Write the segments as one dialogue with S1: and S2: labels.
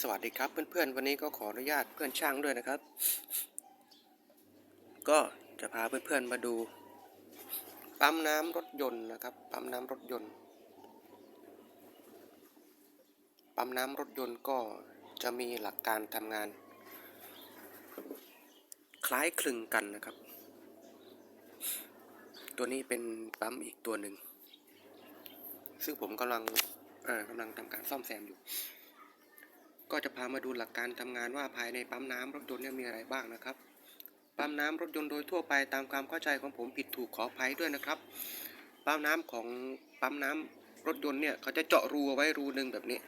S1: สวัสดีครับเพื่อนๆ วันนี้ก็ขออนุญาตเพื่อนช่างด้วยนะครับ ก็จะพาเพื่อนๆมาดู ปั๊มน้ำรถยนต์นะครับ ปั๊มน้ำรถยนต์ ปั๊มน้ำรถยนต์ก็จะมีหลักการทำงาน คล้ายคลึงกันนะครับ ตัวนี้เป็นปั๊มอีกตัวหนึ่ง ซึ่งผมกำลังกำลังทำการซ่อมแซมอยู่ ก็จะพามาดูหลักการทำงานว่าภายในปั๊มน้ำรถยนต์เนี่ยมีอะไรบ้างนะครับ ปั๊มน้ำรถยนต์โดยทั่วไปตามความเข้าใจของผมผิดถูกขออภัยด้วยนะครับ ปั๊มน้ำของปั๊มน้ำรถยนต์เนี่ยเขาจะเจาะรูเอาไว้รูหนึ่งแบบนี้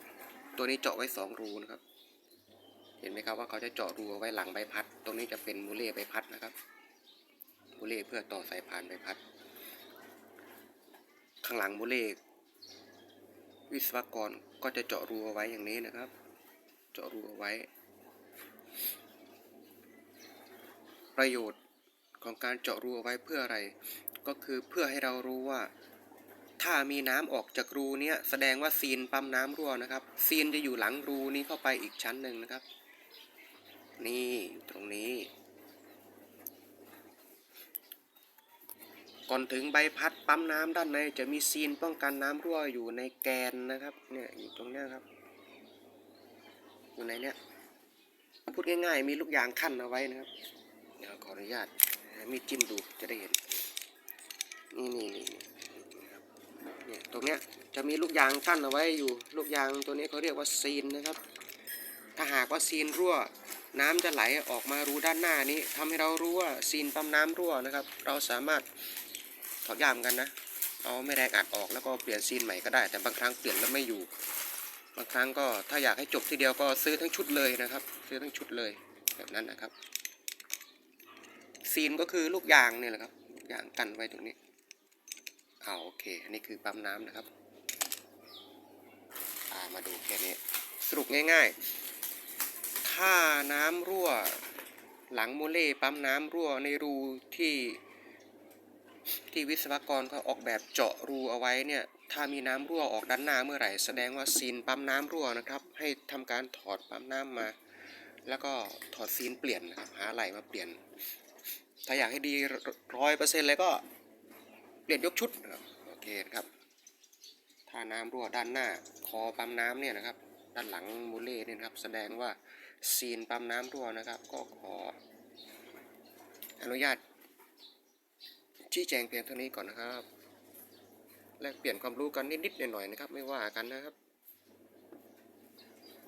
S1: ตัวนี้เจาะไว้สองรูนะครับ เห็นไหมครับว่าเขาจะเจาะรูเอาไว้หลังใบพัด ตรงนี้จะเป็นมูเล่ใบพัดนะครับมูเล่เพื่อต่อสายพานใบพัด ข้างหลังมูเล่วิศวกรก็จะเจาะรูเอาไว้อย่างนี้นะครับ จาะรูเอาไว้ ประโยชน์ของการเจาะรูเอาไว้เพื่ออะไร ก็คือเพื่อให้เรารู้ว่า ถ้ามีน้ำออกจากรูเนี้ยแสดงว่าซีนปั๊มน้ำรั่วนะครับ ซีนจะอยู่หลังรูนี้เข้าไปอีกชั้นหนึ่งนะครับ นี่อยู่ตรงนี้ ก่อนถึงใบพัดปั๊มน้ำด้านในจะมีซีนป้องกันน้ำรั่วอยู่ในแกนนะครับเนี่ยอยู่ตรงนี้ครับ อยู่ในเนี้ยพูดง่ายๆ มีลูกยางขั้นเอาไว้นะครับ เดี๋ยวขออนุญาตมีจิ้มดูจะได้เห็น นี่นี่นี่นี่ครับเนี่ยตรงเนี้ยจะมีลูกยางกั้นเอาไว้อยู่ ลูกยางตัวนี้เขาเรียกว่าซีนนะครับ ถ้าหากว่าซีนรั่ว น้ำจะไหลออกมารูด้านหน้านี้ทำให้เรารู้ว่าซีนปั๊มน้ำรั่วนะครับ เราสามารถถอดยามกันนะ เอาไม่แรงอัดออกแล้วก็เปลี่ยนซีนใหม่ก็ได้ แต่บางครั้งเปลี่ยนแล้วไม่อยู่ บางครั้งก็ถ้าอยากให้จบทีเดียวก็ซื้อทั้งชุดเลยนะครับ ซื้อทั้งชุดเลยแบบนั้นนะครับ ซีนก็คือลูกยางเนี่ยแหละครับลูกยางกันไว้ตรงนี้เอาโอเค อันนี้คือปั๊มน้ำนะครับามาดูแค่นี้สรุปง่ายๆ ถ้าน้ำรั่ว หลังโมเล่ปั๊มน้ำรั่วในรูที่ ที่วิศวกรเขาออกแบบเจาะรูเอาไว้เนี่ยถ้ามีน้ำรั่วออกด้านหน้าเมื่อไหร่ แสดงว่าซีนปั๊มน้ำรั่วนะครับ ให้ทำการถอดปั๊มน้ำมา แล้วก็ถอดซีนเปลี่ยนนะครับหาไหลมาเปลี่ยน ถ้าอยากให้ดีร้อยเปอร์เซ็นต์เลยก็เปลี่ยนยกชุดโอเคนะครับถ้าน้ำรั่วด้านหน้า คอปั๊มน้ำเนี่ยนะครับ ด้านหลังมูเล่เนี่ยครับ แสดงว่าซีนปั๊มน้ำรั่วนะครับ ก็ขออนุญาต ชี้แจงเพียงเท่านี้ก่อนนะครับแลกเปลี่ยนความรู้กันนิดๆหน่อยๆนะครับ ไม่ว่ากันนะครับ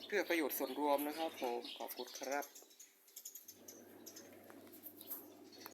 S1: เพื่อประโยชน์ส่วนรวมนะครับผมขอบคุณครับ